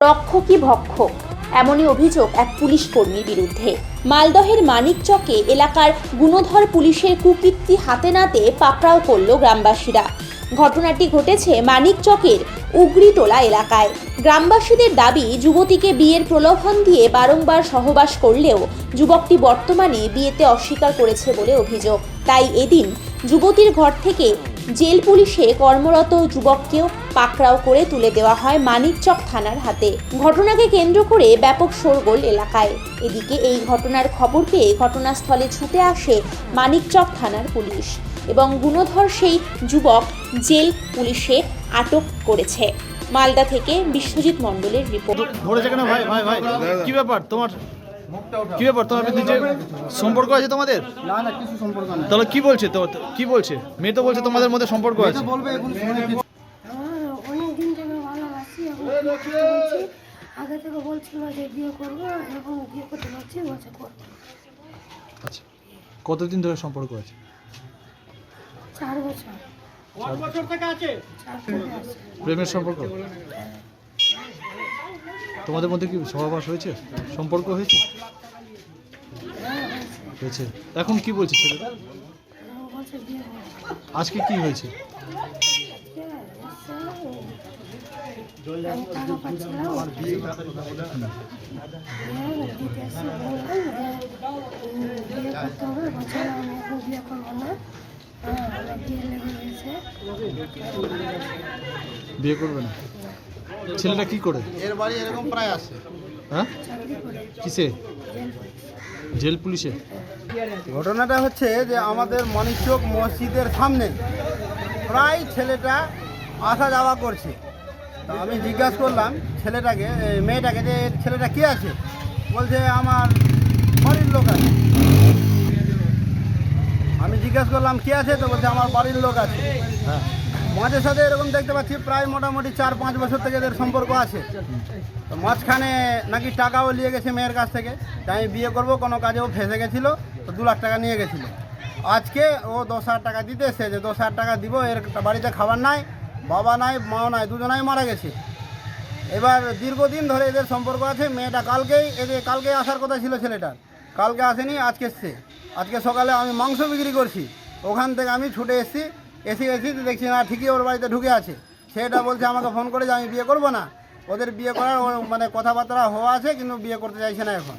রক্ষকই ভক্ষক এমনই অভিযোগ এক পুলিশ কর্মীর বিরুদ্ধে। মালদহের মানিকচকে এলাকার গুণধর পুলিশের কুকীর্তি হাতে নাতে পাকড়াও করল গ্রামবাসীরা। ঘটনাটি ঘটেছে মানিকচকের উগরিটোলা এলাকায়। গ্রামবাসীদের দাবি, যুবতীকে বিয়ের প্রলোভন দিয়ে বারংবার সহবাস করলেও যুবকটি বর্তমানে বিয়েতে অস্বীকার করেছে বলে অভিযোগ। তাই এদিন যুবতীর ঘর থেকে জেল পুলিশে কর্মরত যুবককেও পাকড়াও করে তুলে দেওয়া হয় মানিকচক থানার হাতে। ঘটনাকে কেন্দ্র করে ব্যাপক শোরগোল এলাকায়। এদিকে এই ঘটনার খবর পেয়ে ঘটনাস্থলে ছুটে আসে মানিকচক থানার পুলিশ এবং গুণধর সেই যুবক জেল পুলিশে আটক করেছে। মালদা থেকে বিশ্বজিৎ মণ্ডলের রিপোর্ট। ধরেছে কেন? ভাই ভাই ভাই, কি ব্যাপার? তোমার কি ব্যাপার? তোমার নিজে সম্পর্ক আছে তোমাদের? না না কিছু সম্পর্ক নাই। তাহলে কি বলছে তো কি বলছে? মেয়ে তো বলছে তোমাদের মধ্যে সম্পর্ক আছে। বলবে এখন অনেক দিন থেকে ভালোবাসি এখন বিয়ে করতে বলছি। আগে থেকে বলছিল যে বিয়ে করব এখন বিয়ে করতে পারছি বলছে করব আচ্ছা কতদিন ধরে সম্পর্ক আছে? চার বছর। চার থেকে আছে প্রেমের সম্পর্ক? তোমাদের মধ্যে কি সহবাস হয়েছে? সম্পর্ক হয়েছে? হয়েছে। এখন কি বলছে ছেলেটা আজকে কি হয়েছে? হ্যাঁ, বিয়ে করব না? ছেলেটা কি করে? এর বাড়ি এরকম প্রায় আসে হ্যাঁ? কিসে? জেল পুলিশে? ঘটনাটা হচ্ছে যে আমাদের মণিচক মসজিদের সামনে প্রায় ছেলেটা আসা যাওয়া করছে। আমি জিজ্ঞাসা করলাম ছেলেটাকে মেয়েটাকে যে ছেলেটা কে আছে? বলছে আমার বাড়ির লোক আছে। আমি জিজ্ঞাসা করলাম কে আছে? তো বলছে আমার বাড়ির লোক আছে। হ্যাঁ। মাঝে সাথে এরকম দেখতে পাচ্ছি, প্রায় মোটামুটি চার পাঁচ বছর থেকে এদের সম্পর্ক আছে। তো মাঝখানে নাকি টাকাও নিয়ে গেছে মেয়ের কাছ থেকে। তাই আমি বিয়ে করব, কোনো কাজে ও ফেসে গেছিল, তো দু লাখ টাকা নিয়ে গেছিল। আজকে ও দশ হাজার টাকা দিতে এসে যে দশ হাজার টাকা দিব, এর বাড়িতে খাবার নাই, বাবা নাই, মাও নাই, দুজনাই মারা গেছে। এবার দীর্ঘদিন ধরে এদের সম্পর্ক আছে, মেয়েটা কালকেই এদের কালকে আসার কথা ছিল ছেলেটার। কালকে আসেনি, আজকে এসছে। আজকে সকালে আমি মাংস বিক্রি করছি, ওখান থেকে আমি ছুটে এসেছি এসে এসি এসিতে দেখছি, না, ঠিকই ওর বাড়িতে ঢুকে আছে। সেটা বলছে, আমাকে ফোন করে যে আমি বিয়ে করব না। ওদের বিয়ে করার মানে কথাবার্তা হওয়া আছে, কিন্তু বিয়ে করতে চাইছে না এখন।